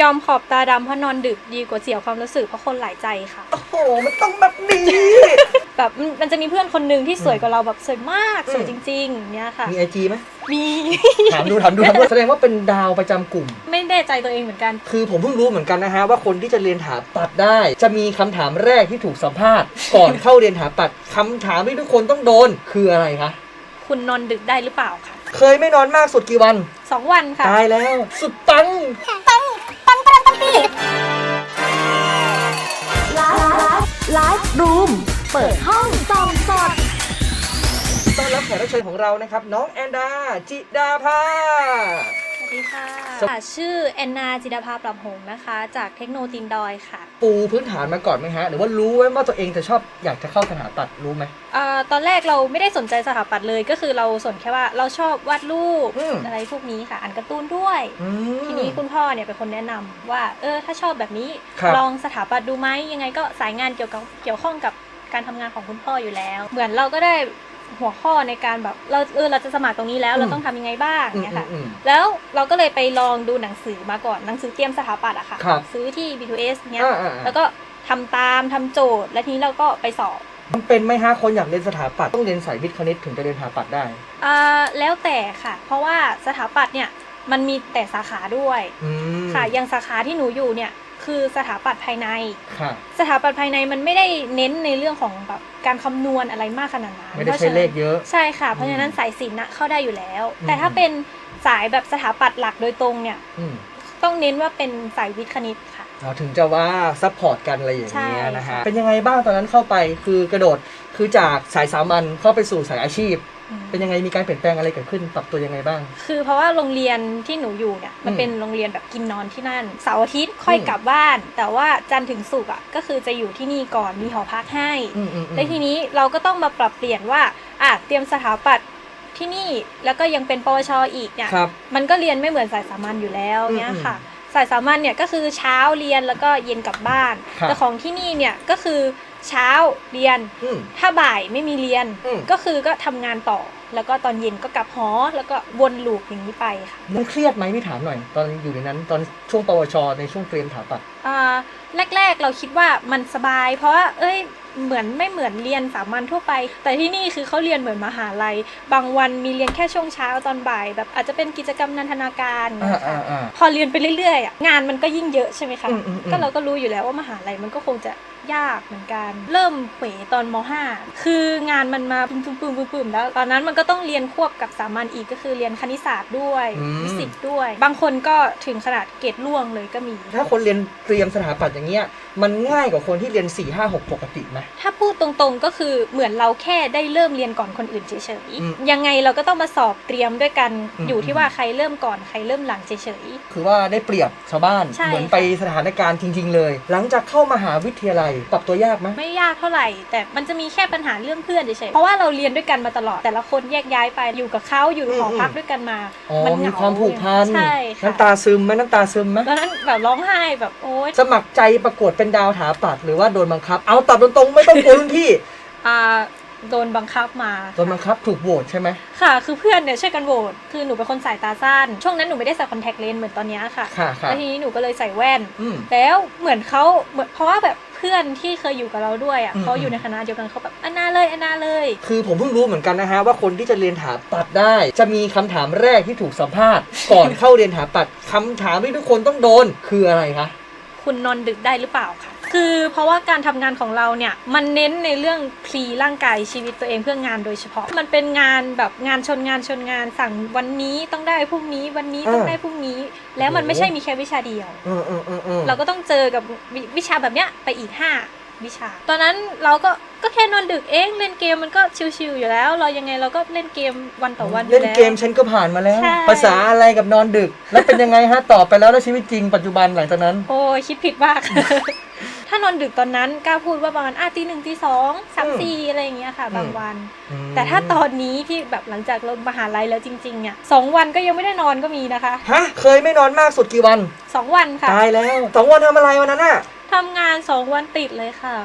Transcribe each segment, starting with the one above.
ยอมขอบตาดำเพราะนอนดึกดีกว่าเสียความรู้สึกเพราะคนหลายใจค่ะ โอ้โห มันต้องแบบนี้ แบบมันมันจะมีเพื่อนคนหนึ่งที่สวยกว่าเราแบบสวยมากอืมสวยจริงๆเนี่ยค่ะ มีไอจีไหมมี ถามดูถามดูถามดูแสดงว่าเป็นดาวประจำกลุ่ม ไม่แน่ใจตัวเองเหมือนกัน คือผมเพิ่งรู้เหมือนกันนะฮะว่าคนที่จะเรียนถาปัดได้ จะมีคำถามแรกที่ถูกสัมภาษณ์ ก่อนเข้าเรียนถาปัดคำถามที่ทุกคนต้องโดนคืออะไรคะคุณนอนดึกได้หรือเปล่าค่ะเคยไม่นอนมากสุดกี่วัน สองวันค่ะ ตายแล้ว สุดปัง ไลฟ์รูม เปิดห้องส่องสดต้อนรับแขกรับเชิญของเรานะครับ น้องแอนดา จิดาภา สวัสดีค่ะสวชื่อแอนนาจิดาภาปรับหงส์นะคะ จากเทคโนโลยีดอยค่ะ ปูพื้นฐานมาก่อนไหมฮะ หรือว่ารู้ไว้ว่าตัวเองจะชอบอยากจะเข้าสถาปัตย์รู้ไหมเอ่อตอนแรกเราไม่ได้สนใจสถาปัตย์เลยก็คือเราสนแค่ว่าเราชอบวาดรูปอืม อะไรพวกนี้ค่ะ อ่านการ์ตูนด้วย อืม ทีนี้คุณพ่อเนี่ยเป็นคนแนะนำว่า เออ ถ้าชอบแบบนี้ครับ ลองสถาปัตย์ดูไหมยังไงก็สายงานเกี่ยวกับเกี่ยวข้องกับการทำงานของคุณพ่ออยู่แล้ว เหมือนเราก็ได้ หัวข้อในการแบบเราเออเราจะสมัครตรงนี้แล้วเราต้องทำยังไงบ้างอืมเนี่ยค่ะอืมแล้วเราก็เลยไปลองดูหนังสือมาก่อนหนังสือเตรียมสถาปัตย์อะค่ะครับซื้อที่ B2S เนี้ยอ่าอ่าอ่าแล้วก็ทำตามทำโจทย์ และทีนี้เราก็ไปสอบมันเป็นไหมฮะคนอยากเรียนสถาปัตย์ต้องเรียนสายวิทย์คณิตถึงจะเรียนสถาปัตย์ได้อ่าแล้วแต่ค่ะ เพราะว่าสถาปัตย์เนี่ยมันมีแต่สาขาด้วยอืมค่ะอย่างสาขาที่หนูอยู่เนี่ย คือสถาปัตย์ภายในค่ะสถาปัตย์ภายในมันไม่ได้เน้นในเรื่องของแบบการคำนวณอะไรมากขนาดนั้นไม่ได้พราะใช้ฉะนั้นเลขเยอะ ใช่ค่ะ เพราะฉะนั้นสายศิลป์น่ะเข้าได้อยู่แล้วอืมแต่ถ้าเป็นสายแบบสถาปัตย์หลักโดยตรงเนี่ยอืมต้องเน้นว่าเป็นสายวิทย์คณิตค่ะเราถึงจะว่าซัพพอร์ตกันอะไรอย่างเงี้ยใช่นะฮะค่ะเป็นยังไงบ้างตอนนั้นเข้าไปคือกระโดดคือจากสายสามัญเข้าไปสู่สายอาชีพอืม เป็นยังไงมีการเปลี่ยนแปลงอะไรเกิดขึ้นปรับตัวยังไงบ้าง คือเพราะว่าโรงเรียนที่หนูอยู่เนี่ยมันอืมเป็นโรงเรียนแบบกินนอนที่นั่นเสาร์อาทิตย์ค่อยอืมกลับบ้าน แต่ว่าจันทร์ถึงศุกร์อะก็คือจะอยู่ที่นี่ก่อนมีหอพักให้อืมอืมอืมแล้วทีนี้เราก็ต้องมาปรับเปลี่ยนว่าอะเตรียมสถาปัตย์ที่นี่แล้วก็ยังเป็นปวชอีกเนี่ยครับมันก็เรียนไม่เหมือนสายสามัญอยู่แล้วอืมเนี่ยค่ะ สายสามัญเนี่ยก็คือเช้าเรียนแล้วก็เย็นกลับบ้านครับแต่ของที่นี่เนี่ยก็คือเช้าเรียน อืม ถ้าบ่ายไม่มีเรียน อืม ก็คือก็ทำงานต่อ แล้วก็ตอนเย็นก็กลับหอ แล้วก็วนลูปอย่างนี้ไปค่ะมันเครียดไหมพี่ถามหน่อย ตอนอยู่ในนั้น ตอนช่วงปวช ในช่วงเตรียมสถาปัตย์อ่าแรก ๆ เราคิดว่ามันสบาย เพราะว่าเอ้ยเหมือนไม่เหมือนเรียนสามัญทั่วไป แต่ที่นี่คือเขาเรียนเหมือนมหาลัย บางวันมีเรียนแค่ช่วงเช้าตอนบ่าย แบบอาจจะเป็นกิจกรรมนันทนาการ อ่านะอ่าคะอ่า พอเรียนไปเรื่อยๆอะงานมันก็ยิ่งเยอะใช่ไหมคะ อืมอืมอืม ก็เราก็รู้อยู่แล้วว่ามหาลัยมันก็คงจะ ยากเหมือนกัน เริ่มเขวตอนม .5 คืองานมันมาปึ้มปึ้มปึ้มปึ้มปึ้มแล้ว ตอนนั้นมันก็ต้องเรียนควบกับสามัญอีกก็คือเรียนคณิตศาสตร์ด้วยอืมฟิสิกส์ด้วย บางคนก็ถึงขนาดเกรดล่วงเลยก็มี ถ้าคนเรียนเตรียมสถาปัตย์อย่างเงี้ยมันง่ายกว่าคนที่เรียน 4 5 6 ปกติไหม ถ้าพูดตรงๆก็คือเหมือนเราแค่ได้เริ่มเรียนก่อนคนอื่นเฉยอืมๆยังไงเราก็ต้องมาสอบเตรียมด้วยกันอืม อยู่ที่ว่าใครเริ่มก่อนใครเริ่มหลังเฉยๆคือว่าได้เปรียบชาวบ้าน ใช่เหมือนไปสถานการณ์จริง ๆ เลย หลังจากเข้ามหาวิทยาลัยปรับตัวยากไหมไม่ยากเท่าไหร่ แต่มันจะมีแค่ปัญหาเรื่องเพื่อนเฉยๆเพราะว่าเราเรียนด้วยกันมาตลอด แต่ละคนแยกย้ายไปอยู่กับเขาอยู่หอพักด้วยกันมาอ๋อมันมีเหงาความผูกพันใช่ค่ะน้ำตาซึมไหมน้ำตาซึมไหมตอนนั้นแบบร้องไห้แบบโอ๊ยสมัครใจประกวดเป็นดาวถาปัดหรือว่าโดนบังคับ เอาตอบตรงๆไม่ต้องกลัวรุ่นพี่ อ่า โดนบังคับมาโดนบังคับถูกโหวตใช่ไหมค่ะ คือเพื่อนเนี่ยช่วยกันโหวตคือหนูเป็นคนสายตาสั้น ช่วงนั้นหนูไม่ได้ใส่คอนแทคเลนส์เหมือนตอนเนี้ยค่ะค่ะค่ะแล้วทีนี้หนูก็เลยใส่แว่นอืมแล้วเหมือนเขาเหมือนเพราะว่าแบบเพื่อนที่เคยอยู่กับเราด้วยอะอืมเขาอยู่ในคณะเดียวกันเขาแบบอันนาเลยอันนาเลย คือผมเพิ่งรู้เหมือนกันนะฮะว่าคนที่จะเรียนถาปัดได้ จะมีคำถามแรกที่ถูกสัมภาษณ์ ก่อนเข้าเรียนถาปัดคำถามที่ทุกคนต้องโดนคืออะไรคะคุณนอนดึกได้หรือเปล่าคะ คือเพราะว่าการทำงานของเราเนี่ยมันเน้นในเรื่องพลีร่างกายชีวิตตัวเองเพื่องานโดยเฉพาะ มันเป็นงานแบบงานชนงานชนงานสั่งวันนี้ต้องได้พรุ่งนี้วันนี้ต้องอ่าได้พรุ่งนี้ แล้วมันไม่ใช่มีแค่วิชาเดียวเออเออเออเออเราก็ต้องเจอกับวิวิชาแบบเนี้ยไปอีก5 วิชา ตอนนั้นเราก็ก็แค่นอนดึกเองเล่นเกมมันก็ชิวๆอยู่แล้ว เรายังไงเราก็เล่นเกมวันต่อวันอยู่เล่นแล้ว เกมฉันก็ผ่านมาแล้ว ใช่ ภาษาอะไรกับนอนดึก แล้วเป็นยังไงฮะตอบไปแล้วแล้วชีวิตจริงปัจจุบันหลังจากนั้น โอ้ยคิดผิดมาก ถ้านอนดึกตอนนั้นกล้าพูดว่าประมาณอะตีหนึ่งตีสองสามสี่อะไรอย่างเงี้ยค่ะ บางวันแต่ถ้าตอนนี้ที่แบบหลังจากเรามหาลัยแล้วจริงๆเนี่ยสองวันก็ยังไม่ได้นอนก็มีนะคะฮะเคยไม่นอนมากสุดกี่วัน สองวันค่ะ ตายแล้วสองวันทำอะไรวันนั้นน่ะ ทำงานสองวันติดเลยค่ะ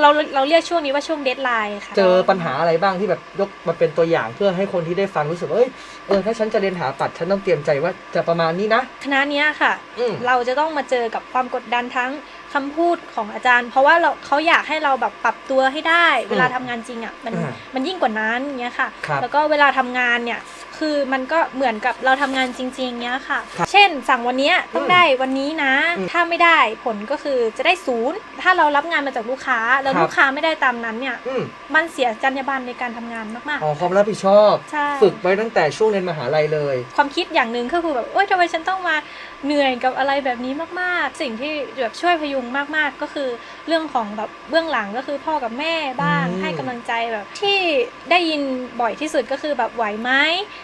เราเราเรียกช่วงนี้ว่าช่วงเดทไลน์ค่ะ เจอปัญหาอะไรบ้างที่แบบยกมาเป็นตัวอย่างเพื่อให้คนที่ได้ฟังรู้สึกว่าเอ้ยเออถ้าฉันจะเรียนถาปัดฉันต้องเตรียมใจว่าจะประมาณนี้นะคณะเนี้ยค่ะ อืม เราจะต้องมาเจอกับความกดดันทั้งคำพูดของอาจารย์ เพราะว่าเราเขาอยากให้เราแบบปรับตัวให้ได้ เวลาทำงานจริงอะมันอ่ามันยิ่งกว่านั้นเงี้ยค่ะ ครับ แล้วก็เวลาทำงานเนี่ย คือมันก็เหมือนกับเราทำงานจริง ๆเนี้ยค่ะ ครับเช่น สั่งวันเนี้ยต้องอืมได้วันนี้นะ อืมถ้าไม่ได้ผลก็คือจะได้ศูนย์ถ้าเรารับงานมาจากลูกค้า แล้วครับ ลูกค้าไม่ได้ตามนั้นเนี่ย อืมมันเสียจรรยาบรรณในการทำงานมาก อ๋อความรับผิดชอบ ใช่ ฝึกไว้ตั้งแต่ช่วงเรียนมหาลัยเลย ๆ ความคิดอย่างหนึ่งก็คือแบบโอ๊ยทำไมฉันต้องมา เหนื่อยกับอะไรแบบนี้มากๆ สิ่งที่แบบช่วยพยุงมากๆ ก็คือเรื่องของแบบเบื้องหลังก็คือพ่อกับแม่บ้างอืมให้กำลังใจแบบที่ได้ยินบ่อยที่สุดก็คือแบบไหวไหม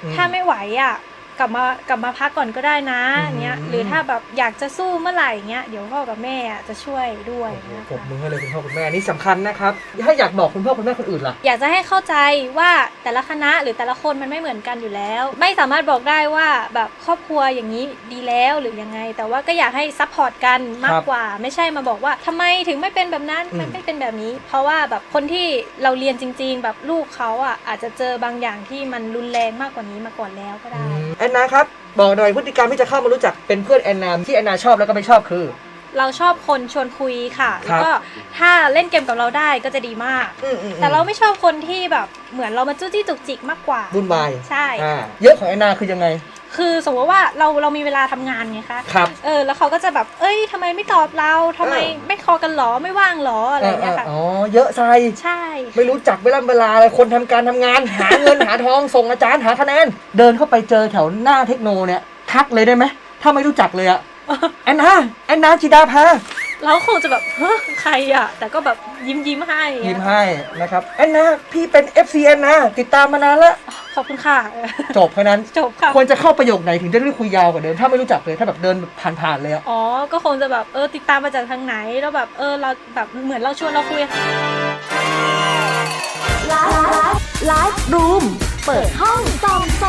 อืม ถ้าไม่ไหวอะ กลับมากลับมาพักก่อนก็ได้นะอืมเนี้ยหรือถ้าแบบอยากจะสู้เมื่อไหร่เงี้ยเดี๋ยวพ่อกับแม่อะจะช่วยด้วยโอ้โหนะผมคะมือให้เลยคุณพ่อคุณแม่นี่สำคัญนะครับถ้าอยากบอกคุณพ่อคุณแม่คนอื่นล่ะอยากจะให้เข้าใจว่าแต่ละคณะหรือแต่ละคนมันไม่เหมือนกันอยู่แล้ว ไม่สามารถบอกได้ว่าแบบครอบครัวอย่างนี้ดีแล้วหรือยังไง แต่ว่าก็อยากให้ซัพพอร์ตกันมากกว่า ไม่ใช่มาบอกว่าทำไมถึงไม่เป็นแบบนั้นอืมมันไม่เป็นแบบนี้ เพราะว่าแบบคนที่เราเรียนจริง ๆ แบบลูกเขาอะอาจจะเจอบางอย่างที่มันรุนแรงมากกว่านี้มาก่อนแล้วก็ได้แอนนาครับ บอกหน่อยพฤติกรรมที่จะเข้ามารู้จักเป็นเพื่อนแอนนาที่แอนนาชอบแล้วก็ไม่ชอบคือ เราชอบคนชวนคุยค่ะคแล้รัวบก็ถ้าเล่นเกมกับเราได้ก็จะดีมากอืมอืมแต่เราไม่ชอบคนที่แบบเหมือนเรามาจู้จี้จุกจิกมากกว่า วุ่นวายใช่ อ่าเยอะของแอนนาคือยังไง คือสมมติว่าเราเรามีเวลาทำงานไงคะครับเออแล้วเขาก็จะแบบ เอ้ยทำไมไม่ตอบเราทำไมเออไม่คอกันหรอไม่ว่างหรออะไรอย่างเงี้ยค่ะอ๋อเยอะใจใช่ ไม่รู้จักเวลาเวลาอะไรคนทำการทำงาน หาเงินหาทองส่งอาจารย์หาคะแนนเดินเข้าไปเจอแถวหน้าเทคโนเนี่ยทักเลยได้ไหมถ้าไม่รู้จักเลยอะแอนนาแอนนาจิดาภา เราคงจะแบบเฮ้ยใครอะ แต่ก็แบบยิ้มยิ้มๆให้ยิ้มให้นะครับแอนนาพี่เป็น FC แอนนาติดตามมานานแล้วขอบคุณค่ะ จบแค่นั้น จบค่ะ ควรจะเข้าประโยคไหนถึงจะได้คุยยาวกว่าเดิม ถ้าไม่รู้จักเลยถ้าแบบเดินผ่านๆเลยอะอ๋อ ก็คงจะแบบเออติดตามมาจากทางไหน แล้วแบบเออเราแบบเหมือนเราชวนเราคุย ไลฟ์ไลฟ์รูม เปิดห้องส่องส